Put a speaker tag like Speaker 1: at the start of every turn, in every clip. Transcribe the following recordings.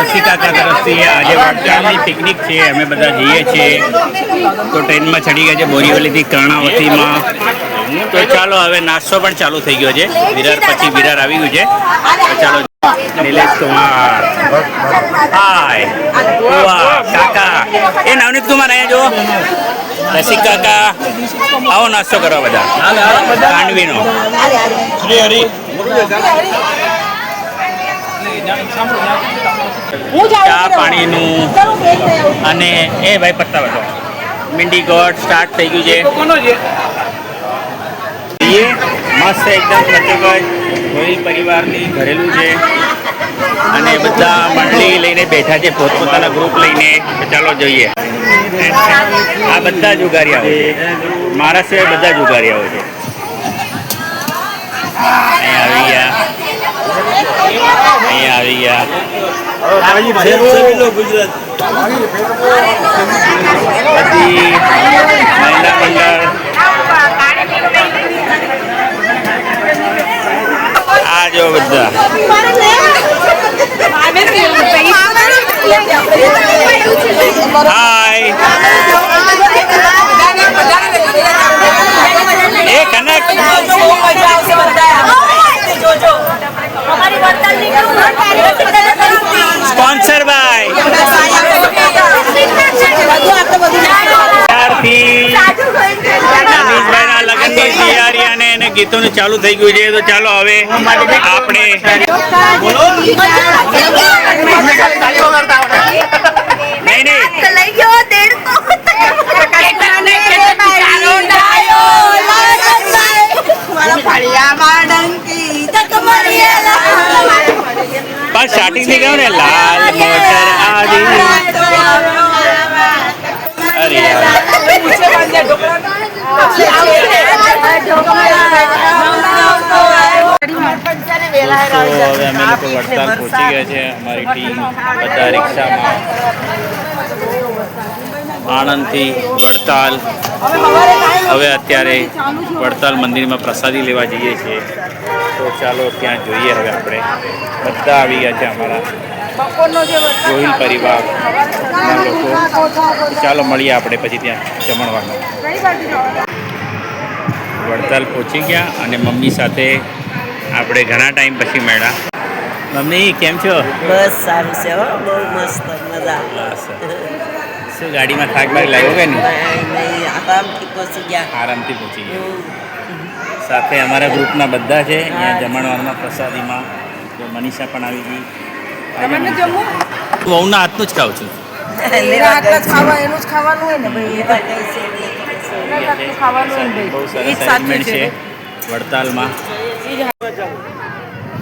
Speaker 1: શશી કાકા તરફથી આજે વડતાલની પિકનિક છે. અમે બધા જઈએ છીએ. તો ટ્રેનમાં ચડી ગયા છે બોરીવલીથી કર્ણાવતીમાં. તો ચાલો હવે નાસ્તો પણ ચાલુ થઈ ગયો છે. વિરાર પછી વિરાર આવી ગયું છે. ચાલો નિલેશ કુમાર. હાય વાહ કાકા. એ નવનીત કુમાર અહીંયા જુઓ. રસિક કાકા. આવો નાસ્તો કરો બધા. ખાંડવીનો. ચા પાણીનું અને એ ભાઈ પત્તા વટો મિંડી ગોટ સ્ટાર્ટ થઈ ગયું છે. એ મસ્ત એકદમ ગોહિલ પરિવારની ઘરેલું છે. અને બધા મંડળી લઈને બેઠા છે પોતપોતાના ગ્રુપ લઈને. ચાલો જોઈએ. આ બધા જ ઉગારિયાઓ છે. મારા સિવાય બધા જ ઉગારિયાઓ છે. અહીંયા આવી ગયા. અહીંયા આવી ગયા. બધી મહિલા મંડળ આ જો બધા. Hi. A Kanak sponsor by લગ્નની તૈયારી અને એને ગીતોનું ચાલુ થઈ ગયું છે. તો ચાલો હવે આપણે નહીં નહીં પણ સ્ટાર્ટિંગથી કહ્યું ને લાલ મોટર આવી અરે યાર તો હવે અમે લોકો વડતાલ પહોંચી ગયા છે. અમારી ટીમ બધા રિક્ષામાં. આણંદથી વડતાલ. હવે અત્યારે વડતાલ મંદિરમાં પ્રસાદી લેવા જઈએ છીએ. તો ચાલો ત્યાં જોઈએ હવે આપણે. બધા આવી ગયા છે અમારા ગોહિલ પરિવાર લોકો. ચાલો મળીએ આપણે પછી ત્યાં જમણવાનું. વડતાલ પહોંચી ગયા અને મમ્મી સાથે આપણે ઘણા ટાઈમ પછી મળ્યા. મમ્મી કેમ છો?
Speaker 2: બસ સારું છે હો બહુ મસ્ત મજા.
Speaker 1: બસ. શું ગાડીમાં થાક બાક લાગ્યો કે નહીં
Speaker 2: આરામથી પહોંચી ગયા.
Speaker 1: આરામથી પહોંચી ગયા. સાથે અમારા ગ્રુપના બધા છે અહીંયા જમણવારમાં પ્રસાદીમાં. તો મનીષા પણ આવી ગઈ. હું વહુના હાથનું જ છું.
Speaker 3: એના ખાવા એનું જ ખાવાનું હોય ને ભાઈ?
Speaker 2: છે
Speaker 1: બહુ સરસ
Speaker 3: છે.
Speaker 1: છે વડતાલમાં.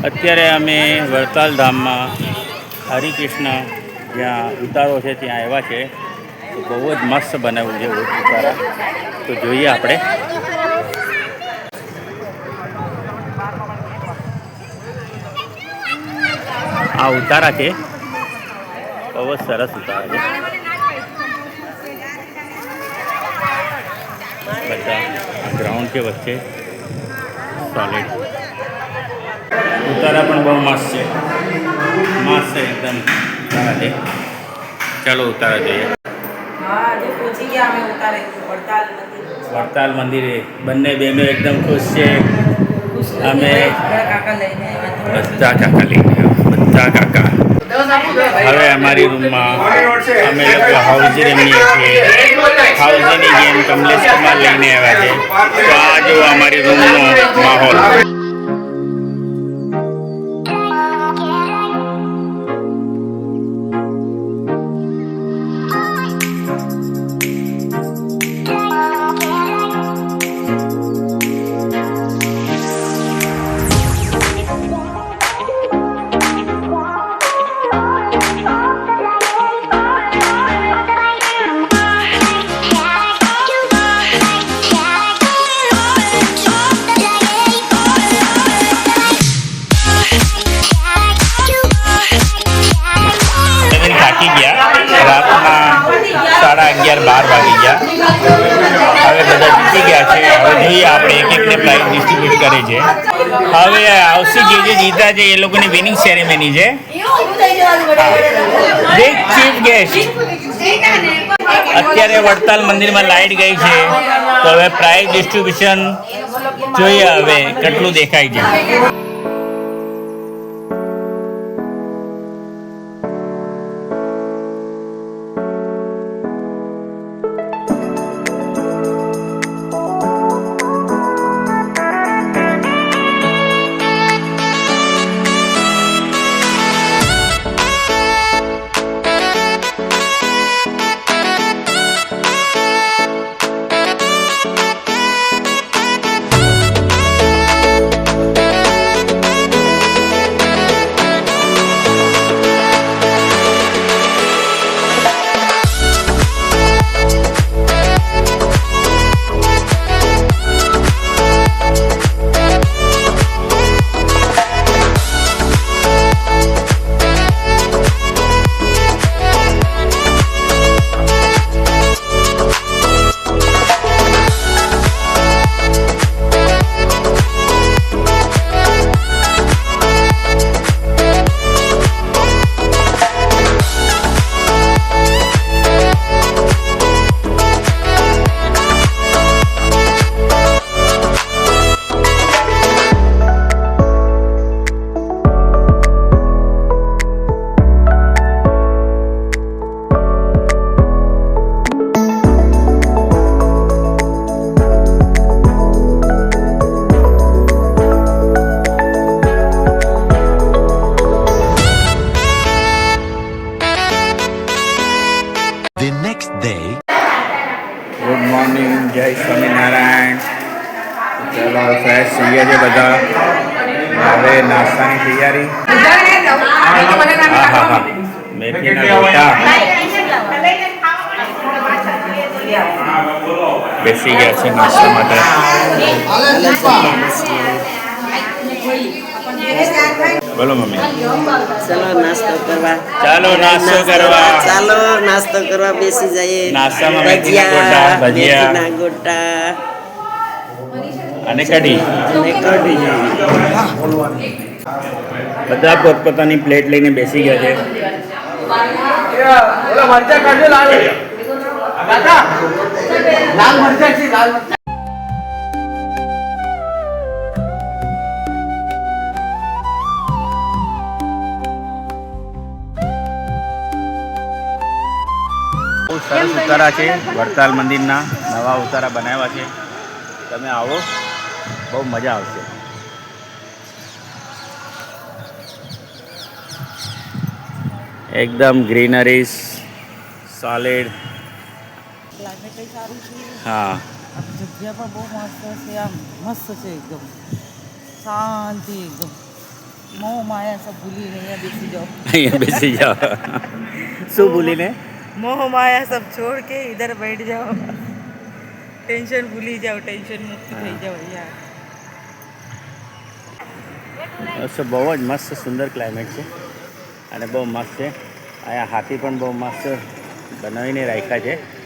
Speaker 1: અત્યારે અમે વડતાલ ધામમાં હરિકૃષ્ણ જ્યાં ઉતારો છે, ત્યાં આવ્યા છે. તો બહુ જ મસ્ત બનાવ્યું છે ઉતારા તો જોઈએ આપણે. આ ઉતારા છે. બહુ જ સરસ ઉતારા છે. બધા ગ્રાઉન્ડ છે વચ્ચે. સોલિડ ઉતારા પણ બહુ મસ્ત છે. મસ્ત છે એકદમ. સારા છે ચાલો ઉતારા જોઈએ
Speaker 3: વડતાલ મંદિરે.
Speaker 1: બંને બહેનો એકદમ ખુશ છે. અમે
Speaker 3: બધા કાકા લઈને.
Speaker 1: બધા કાકા હવે અમારી રૂમમાં અમે લોકો હાઉસી રમીએ છીએ હાઉસીની ગેમ કમલેશ કુમાર લઈને આવ્યા છે. તો આ જો અમારી રૂમનો માહોલ. હવે બધા જીતી ગયા છે. હવે જોઈએ આપણે એક એકને પ્રાઇઝ ડિસ્ટ્રીબ્યુટ કરે છે. હવે આવશે જે જે જીતા છે એ લોકોની વિનિંગ સેરેમની છે. બિગ ચીફ ગેસ્ટ અત્યારે વડતાલ મંદિરમાં લાઇટ ગઈ છે. તો હવે પ્રાઇઝ ડિસ્ટ્રીબ્યુશન જોઈએ હવે કેટલું દેખાય છે. છે નાસ્તા માટે. બોલો મમ્મી.
Speaker 2: ચાલો નાસ્તો કરવા.
Speaker 1: ચાલો નાસ્તો કરવા.
Speaker 2: ચાલો નાસ્તો કરવા બેસી જઈએ.
Speaker 1: નાસ્તામાં મેથીના ગોટા, ભજીયા.
Speaker 2: મેથીના ગોટા.
Speaker 1: અને કઢી.
Speaker 2: અને કઢી.
Speaker 1: બધા પોતપોતાની પ્લેટ લઈને બેસી ગયા છે. બહુ સરસ ઉતારા છે, વડતાલ મંદિરના નવા ઉતારા બનાવ્યા છે. તમે આવો, બહુ મજા આવશે. એકદમ ગ્રીનરીઝ સોલિડ
Speaker 3: ક્લાઇમેટ સારું છે.
Speaker 1: હા.
Speaker 3: જગ્યા પણ બહુ મસ્ત છે આમ મસ્ત છે એકદમ. શાંતિ એકદમ. મોહ માયા સબ ભૂલીને અહીંયા બેસી જાઓ.
Speaker 1: અહીંયા બેસી જાઓ. શું ભૂલીને?
Speaker 3: મોહ માયા સબ છોડ કે ઇધર બેઠ જાઓ. ટેન્શન ભૂલી જાઓ ટેન્શન મુક્ત થઈ જાઓ
Speaker 1: બસ બહુ જ મસ્ત સુંદર ક્લાઇમેટ છે. અને બહુ મસ્ત છે. અહીંયા હાથી પણ બહુ મસ્ત બનાવીને રાખ્યા છે.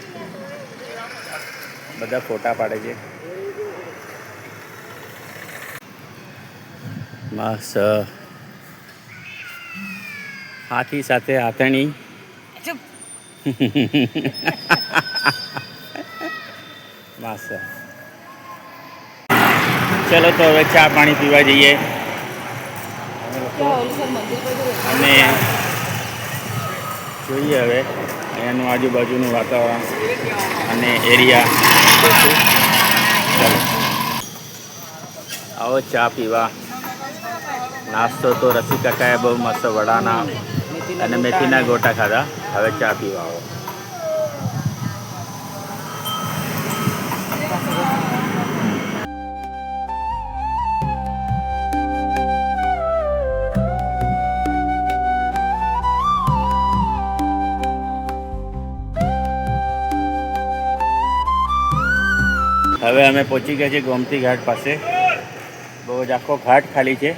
Speaker 1: બધા ફોટા પાડે છે. બસ હાથી સાથે હાથણી. બસ ચલો તો હવે ચા પાણી પીવા જઈએ. અને જોઈએ હવે. અહીંયાનું આજુબાજુનું વાતાવરણ અને એરિયા ચાલો. આવો ચા પીવા. નાસ્તો તો રસી કાકાએ બહુ મસ્ત વડાના અને મેથીના ગોટા ખાધા. હવે ચા પીવા આવો. હવે અમે પહોંચી ગયા છીએ ગોમતી ઘાટ પાસે. બહુ જ આખો ઘાટ ખાલી છે.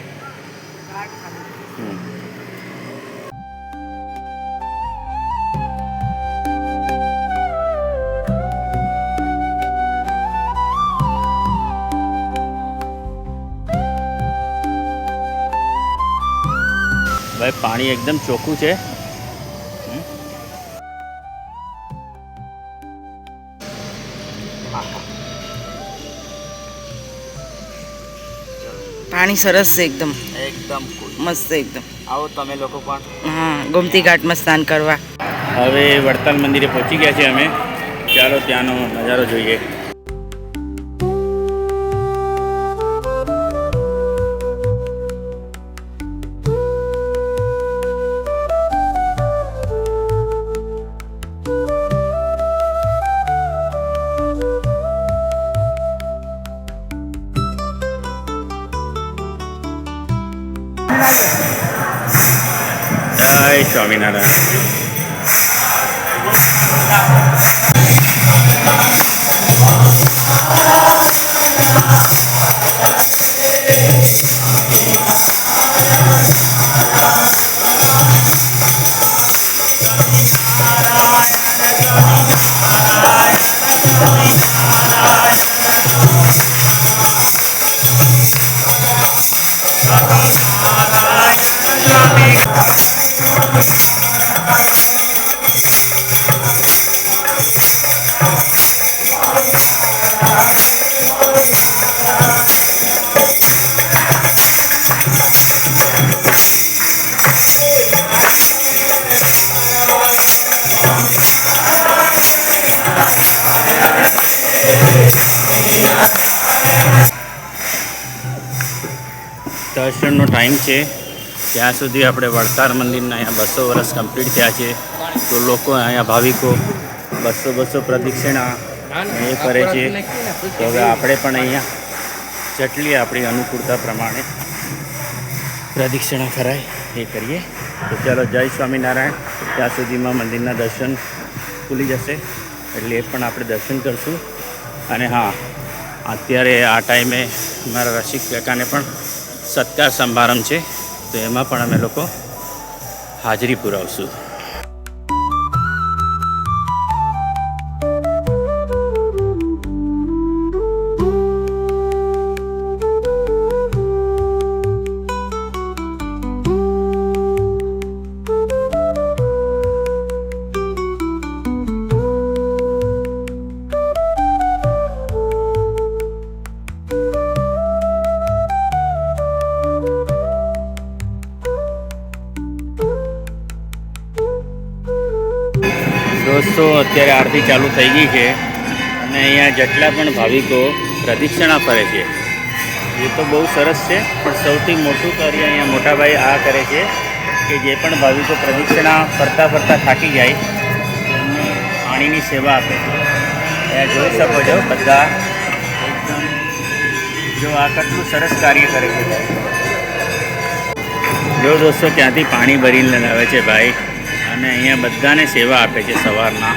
Speaker 1: ભાઈ, પાણી એકદમ ચોખ્ખું છે.
Speaker 3: પાણી સરસ છે એકદમ.
Speaker 1: એકદમ
Speaker 3: મસ્ત એકદમ.
Speaker 1: આવો તમે લોકો પણ.
Speaker 3: હા ગોમતી ઘાટમાં સ્નાન કરવા.
Speaker 1: હવે વડતાલ મંદિરે પહોંચી ગયા છે અમે. ચાલો ત્યાંનો નજારો જોઈએ. Ay, caminará. Thank. દર્શનનો ટાઈમ છે. ત્યાં સુધી આપણે વડતાર મંદિરના અહીંયા બસો વર્ષ કમ્પ્લીટ થયા છે. તો લોકો અહીંયા ભાવિકો બસો બસો પ્રદક્ષિણા એ કરે છે. તો હવે આપણે પણ અહીંયા જેટલી આપણી અનુકૂળતા પ્રમાણે પ્રદક્ષિણા કરાય, એ કરીએ. તો ચાલો, જય સ્વામિનારાયણ. ત્યાં સુધીમાં મંદિરના દર્શન ખુલી જશે. એટલે એ પણ આપણે દર્શન કરશું. અને હા, અત્યારે આ ટાઈમે મારા રસિક કાકાને પણ સત્કાર સમારંભ છે. તો એમાં પણ અમે લોકો હાજરી પુરાવશું. દોસ્તો અત્યારે આરતી ચાલુ થઈ ગઈ છે. અને અહીંયા જેટલા પણ ભાવિકો પ્રદક્ષિણા ફરે છે, એ તો બહુ સરસ છે. પણ સૌથી મોટું કાર્ય અહીંયા મોટાભાઈ આ કરે છે કે જે પણ ભાવિકો પ્રદક્ષિણા ફરતા ફરતા થાકી જાય, એમને પાણીની સેવા આપે છે. અહીંયા જોઈ શકો છો બધા એકદમ જો આ કેટલું સરસ કાર્ય કરે છે. જો દોસ્તો, ત્યાંથી પાણી ભરીને લાવે છે ભાઈ. અને અહીંયા બધાને સેવા આપે છે સવારના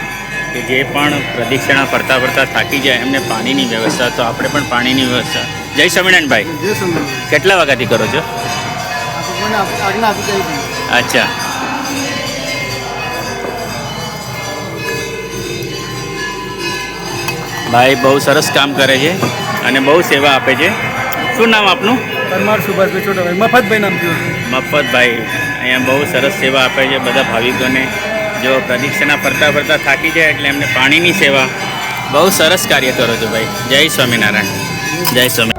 Speaker 1: કે જે પણ પ્રદક્ષિણા ફરતા ફરતા થાકી જાય એમને પાણીની વ્યવસ્થા તો આપણે પણ પાણીની વ્યવસ્થા. જય સ્વામિનારાયણ. ભાઈ કેટલા વાગ્યાથી કરો છો? અચ્છા. ભાઈ બહુ સરસ કામ કરે છે અને બહુ સેવા આપે છે. શું નામ આપનું?
Speaker 4: પરમાર સુભાષભાઈ છોટાભાઈ, મફતભાઈ નામ થયું
Speaker 1: મફતભાઈ, અહીંયા બહુ સરસ સેવા આપે છે બધા ભાવિકોને. જો પ્રદક્ષિણા ફરતા ફરતા થાકી જાય એટલે એમને પાણીની સેવા. બહુ સરસ કાર્ય કરો છો ભાઈ. જય સ્વામિનારાયણ. જય સ્વામી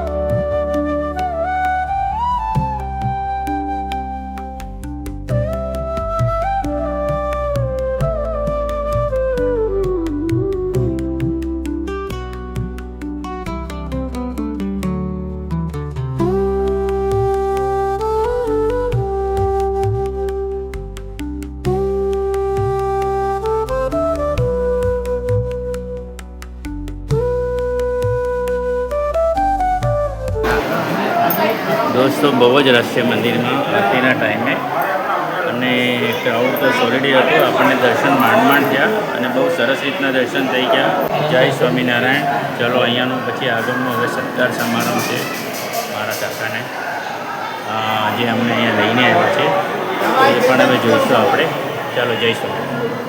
Speaker 1: દોસ્તો બહુ જ રસ છે મંદિરમાં આરતીના ટાઈમે અને ક્રાઉડ તો સોલિડી હતું આપણને દર્શન માંડ માંડ થયા અને બહુ સરસ રીતના દર્શન થઈ ગયા જય સ્વામિનારાયણ ચલો અહીંયાનું પછી આગળનો હવે સત્કાર સમારંભ છે મારા કાકાને જે અમને અહીંયા લઈને આવ્યા છે એ પણ હવે જોઈશું આપણે ચાલો જય સ્વામિનારાયણ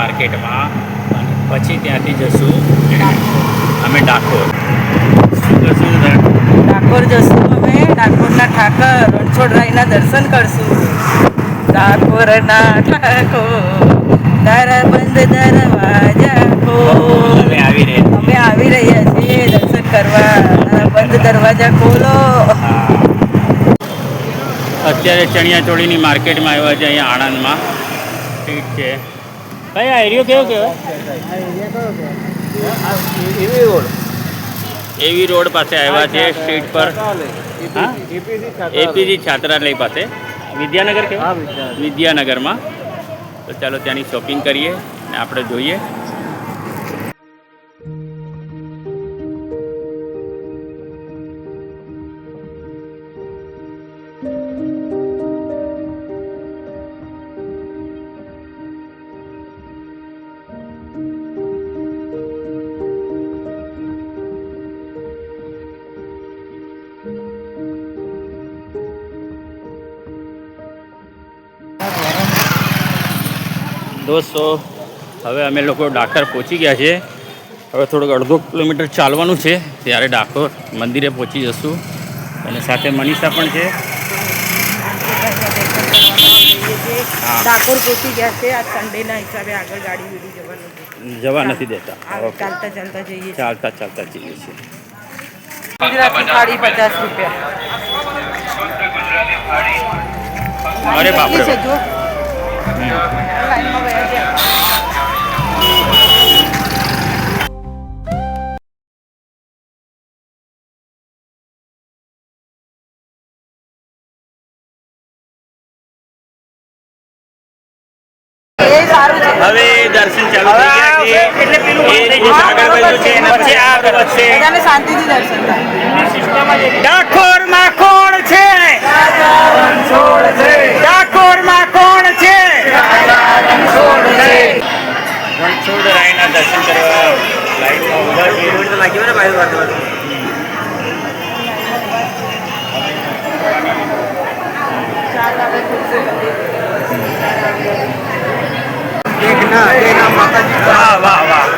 Speaker 1: માર્કેટમાં અને પછી ત્યાંથી જશું અમે ડાકોર. શું કરશું
Speaker 3: ડાકોર જશું અમે. ડાકોરના ઠાકર રણછોડરાયના દર્શન કરશું. ડાકોરના ઠાકોર દર બંધ દરવાજા ખોલ
Speaker 1: અમે આવી રહ્યા
Speaker 3: અમે આવી રહ્યા છીએ દર્શન કરવા. બંધ દરવાજા ખોલો.
Speaker 1: અત્યારે ચણિયાચોળીની માર્કેટમાં આવ્યા છે અહીંયા આણંદમાં. ઠીક છે. ભાઈ આ એરિયો કેવો કેવો એવી રોડ પાસે આવ્યા છે સ્ટ્રીટ પર. એપીજી છાત્રાલય પાસે. વિદ્યાનગર કે વિદ્યાનગરમાં. તો ચાલો ત્યાંની શોપિંગ કરીએ ને આપણે જોઈએ. દોસ્તો હવે અમે લોકો ડાકર પહોંચી ગયા છે હવે થોડુંક અડધો કિલોમીટર ચાલવાનું છે. ત્યારે ડાકોર મંદિરે પહોંચી જશું. અને સાથે મનીષા પણ છે.
Speaker 3: ડાકોર પહોંચી ગયા છે. આ સન્ડેના હિસાબે આગળ ગાડી બીડી જવાનું
Speaker 1: જવા નથી દેતા.
Speaker 3: ચાલતા ચાલતા જઈએ
Speaker 1: ચાલતા ચાલતા જઈએ છીએ.
Speaker 3: ગુજરાતી થાળી પચાસ રૂપિયા.
Speaker 1: અરે બાપરે. હવે દર્શન ચાલુ થઈ ગયા છે. એ જે સાગર બાજુ છે એના પછી આ વધશે.
Speaker 3: બધાને શાંતિથી દર્શન થાય
Speaker 1: ડાકોરમાં કોણ છે? ડાકોર કોણ છે? રણછોડ રાયના દર્શન કરવા છીએ વાહ વાહ વાહ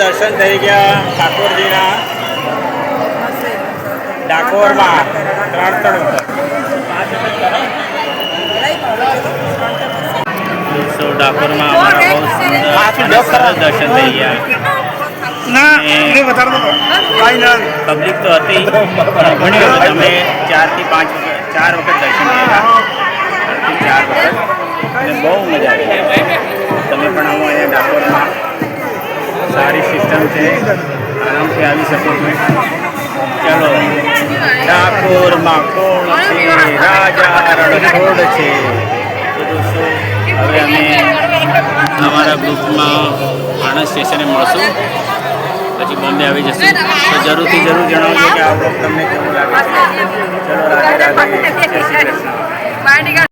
Speaker 1: દર્શન થઈ ગયા ઠાકોરજીના. ડાકોરમાં ત્રણ ત્રણ દોસ્તો ડાકોરમાં અમારા બહુ સુંદર સરસ દર્શન થઈ ગયા. અને પબ્લિક તો હતી પણ ઘણી વખત અમે ચારથી પાંચ વખત ચાર વખત દર્શન કર્યા. ચારથી ચાર વખત. અને બહુ મજા આવી. તમે પણ આવો અહીંયા ડાકોરમાં. સારી સિસ્ટમ છે. આરામથી આવી શકો છો. ચલો. ડાકોરમાં કોણ છે રાજા રણછોડ છે. તો દોસ્તો હવે અમે અમારા ગ્રુપમાં આણંદ સ્ટેશને મળશું. પછી બોમ્બે આવી જશું. તો જરૂરથી જરૂર જણાવજો કે આ બ્લોગ તમને કેવું લાગે છે ચલો, રાધે રાધે. જય